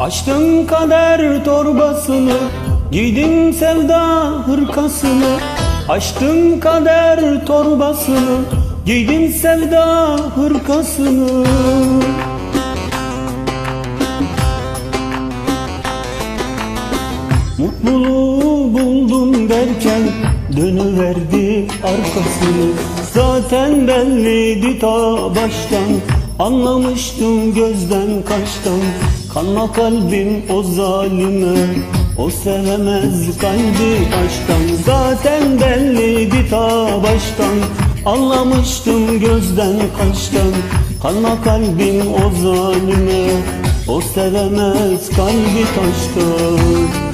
Açtım kader torbasını Giydim sevda hırkasını. Açtım kader torbasını Giydim sevda hırkasını. Mutluluğu buldum derken Dönüverdi arkasını. Zaten belliydi ta baştan Anlamıştım gözden kaçtan Kanma kalbim o zalime. O sevemez kalbi aşktan Zaten belliydi ta baştan. Anlamıştım gözden kaçtan Kanma kalbim o zalime. O sevemez kalbi taştan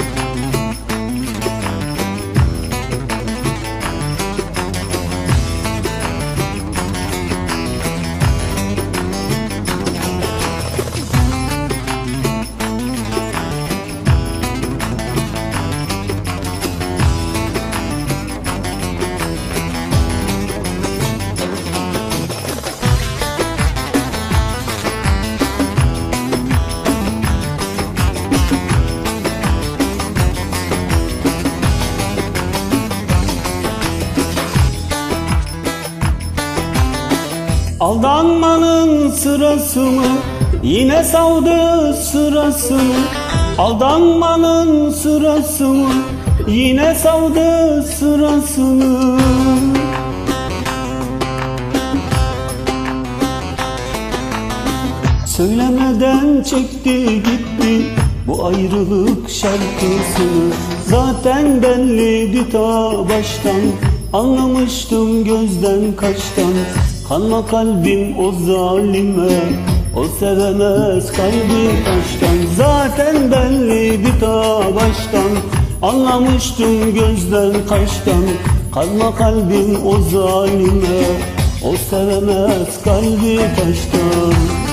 Aldanmanın sırası mı? Yine savdı sırası mı? Aldanmanın sırası mı? Yine savdı sırasını Söylemeden çekti gitti bu ayrılık şarkısını Zaten belliydi ta baştan Anlamıştım gözden kaçtan Kanma kalbim o zalime O sevemez kalbi taştan. Zaten belliydi ta baştan Anlamıştım gözden kaçtan. Kanma kalbim o zalime O sevemez kalbi taştan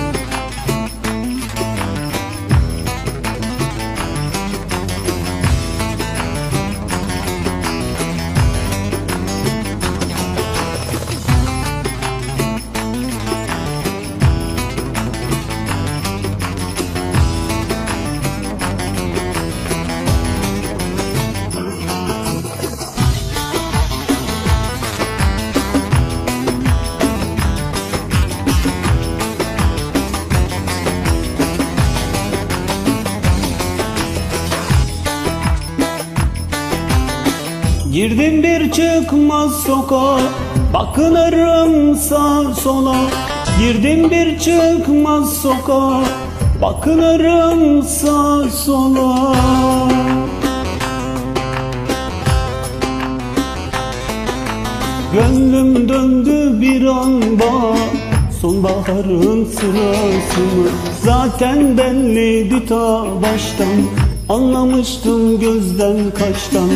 Girdim bir çıkmaz sokağa Bakınırım sağ sola. Girdim bir çıkmaz sokağa Bakınırım sağ sola. Gönlüm döndü bir anda Sonbaharın sırası mı? Zaten belliydi ta baştan Anlamıştım gözden kaçtan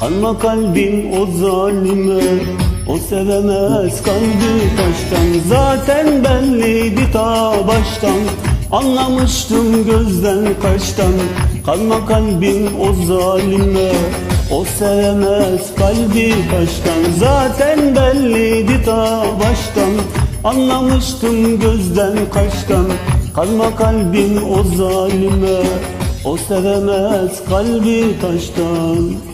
Kanma kalbim o zalime O sevemez kalbi taştan. Zaten belliydi ta baştan Anlamıştım gözden kaçtan. Kanma kalbim o zalime O sevemez kalbi taştan. Zaten belliydi ta baştan Anlamıştım gözden kaçtan. Kanma kalbim o zalime O sevemez kalbi taştan